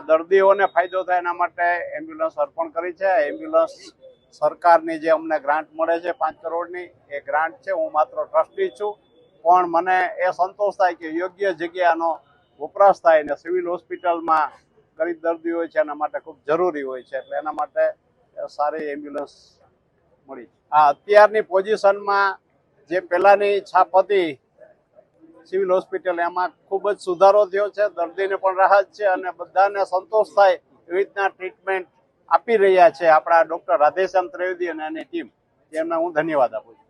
દર્દીઓને ફાયદો થાય એના માટે એમ્બ્યુલન્સ અર્પણ કરી છે. એમ્બ્યુલન્સ સરકારની જે અમને ગ્રાન્ટ મળે છે પાંચ કરોડની, એ ગ્રાન્ટ છે. હું માત્ર ટ્રસ્ટી છું. પણ મને એ સંતોષ થાય કે યોગ્ય જગ્યાનો વપરાશ થાય ને સિવિલ હોસ્પિટલમાં ગરીબ દર્દી હોય છે, એના માટે ખૂબ જરૂરી હોય છે. એટલે એના માટે સારી એમ્બ્યુલન્સ મળી. આ અત્યારની પોઝિશનમાં જે પહેલાંની છાપ હતી સિવિલ હોસ્પિટલ, એમાં ખૂબ જ સુધારો થયો છે, દર્દીને પણ રાહત છે અને બધાને સંતોષ થાય એવી રીતના ટ્રીટમેન્ટ આપી રહ્યા છે આપણા ડૉક્ટર રાધેશ્યામ ત્રિવેદી અને એની ટીમ એમને હું ધન્યવાદ આપું છું.